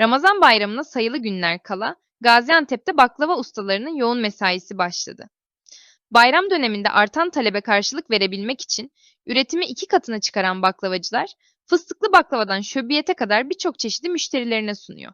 Ramazan bayramına sayılı günler kala Gaziantep'te baklava ustalarının yoğun mesaisi başladı. Bayram döneminde artan talebe karşılık verebilmek için üretimi iki katına çıkaran baklavacılar, fıstıklı baklavadan şöbiyete kadar birçok çeşidi müşterilerine sunuyor.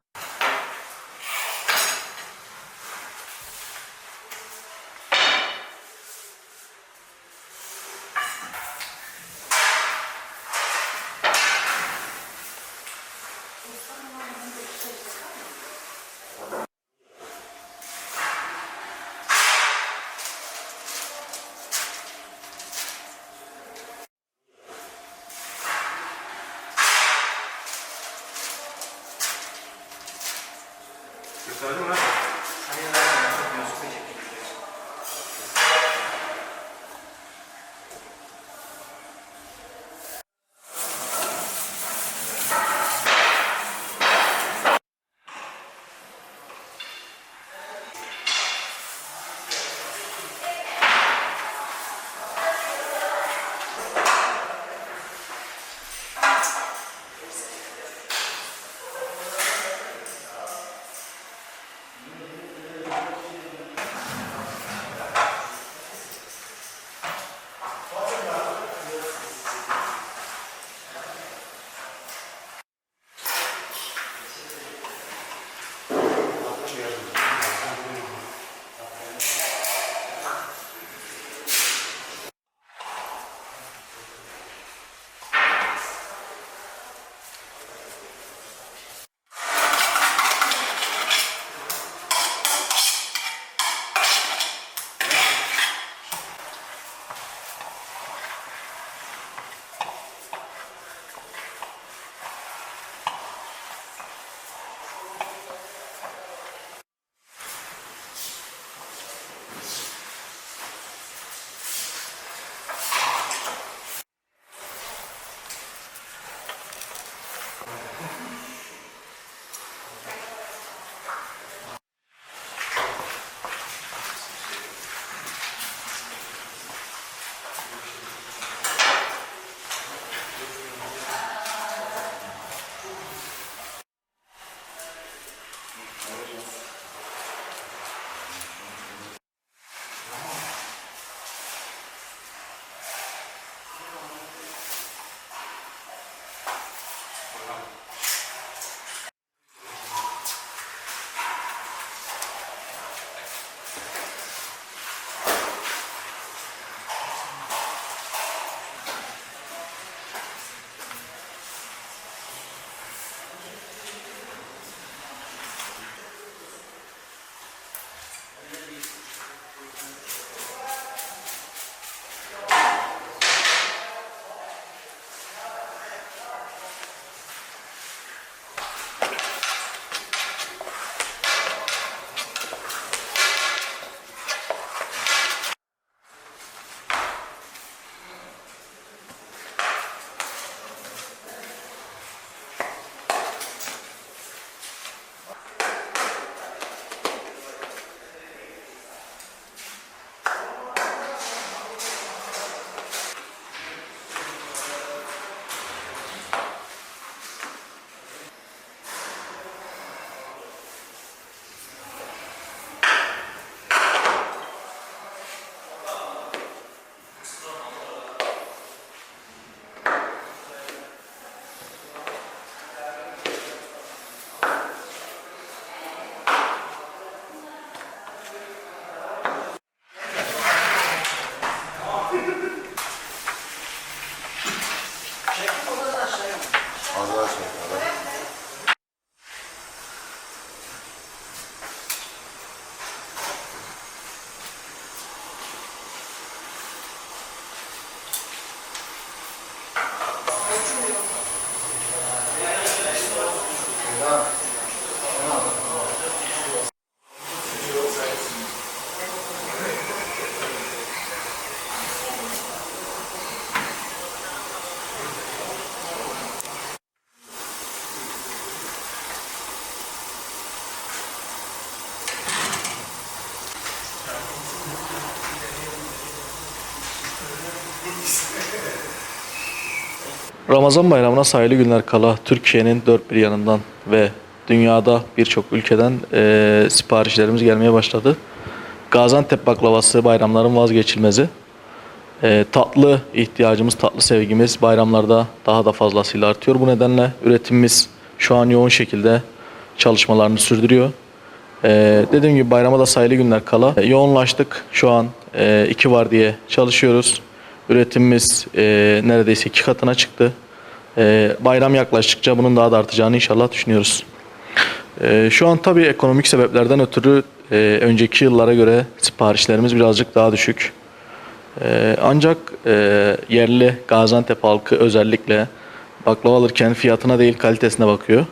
자, 형아. czują. Ramazan bayramına sayılı günler kala Türkiye'nin dört bir yanından ve dünyada birçok ülkeden e, siparişlerimiz gelmeye başladı. Gaziantep baklavası bayramların vazgeçilmezi. E, tatlı ihtiyacımız, tatlı sevgimiz bayramlarda daha da fazlasıyla artıyor. Bu nedenle üretimimiz şu an yoğun şekilde çalışmalarını sürdürüyor. E, dediğim gibi bayrama da sayılı günler kala. E, yoğunlaştık. Şu an e, iki var diye çalışıyoruz. Üretimimiz e, neredeyse iki katına çıktı. E, bayram yaklaştıkça bunun daha da artacağını inşallah düşünüyoruz. E, şu an tabii ekonomik sebeplerden ötürü e, önceki yıllara göre siparişlerimiz birazcık daha düşük. Ee, ancak e, yerli Gaziantep halkı özellikle baklava alırken fiyatına değil kalitesine bakıyor.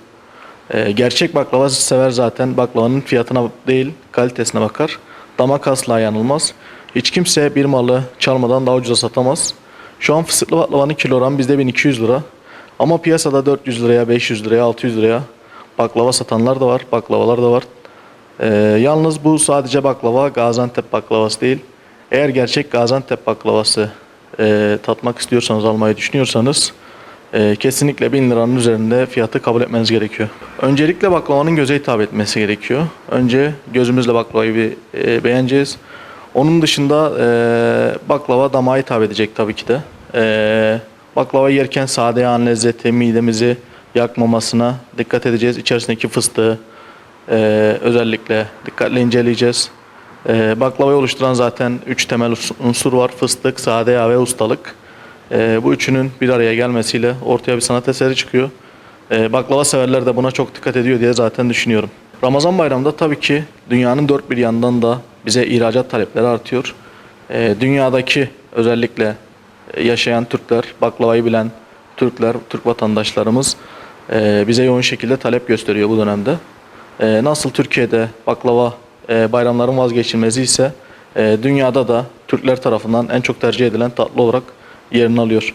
Ee, gerçek baklava sever zaten baklavanın fiyatına değil kalitesine bakar. Damak asla yanılmaz. Hiç kimse bir malı çalmadan daha ucuza satamaz. Şu an fıstıklı baklavanın kilogram bizde 1200 lira. Ama piyasada 400 liraya, 500 liraya, 600 liraya baklava satanlar da var, baklavalar da var. Ee, yalnız bu sadece baklava, Gaziantep baklavası değil. Eğer gerçek Gaziantep baklavası e, tatmak istiyorsanız, almayı düşünüyorsanız e, kesinlikle 1000 liranın üzerinde fiyatı kabul etmeniz gerekiyor. Öncelikle baklavanın göze hitap etmesi gerekiyor. Önce gözümüzle baklavayı bir e, beğeneceğiz. Onun dışında e, baklava damağa hitap edecek tabii ki de. E, baklava yerken sade yağın lezzeti midemizi yakmamasına dikkat edeceğiz. İçerisindeki fıstığı e, özellikle dikkatle inceleyeceğiz. Ee, baklavayı oluşturan zaten üç temel unsur var. Fıstık, sade yağ ve ustalık. Ee, bu üçünün bir araya gelmesiyle ortaya bir sanat eseri çıkıyor. Ee, baklava severler de buna çok dikkat ediyor diye zaten düşünüyorum. Ramazan bayramında tabii ki dünyanın dört bir yandan da bize ihracat talepleri artıyor. Ee, dünyadaki özellikle yaşayan Türkler, baklavayı bilen Türkler, Türk vatandaşlarımız e, bize yoğun şekilde talep gösteriyor bu dönemde. E, nasıl Türkiye'de baklava e, bayramların vazgeçilmezi ise e, dünyada da Türkler tarafından en çok tercih edilen tatlı olarak yerini alıyor.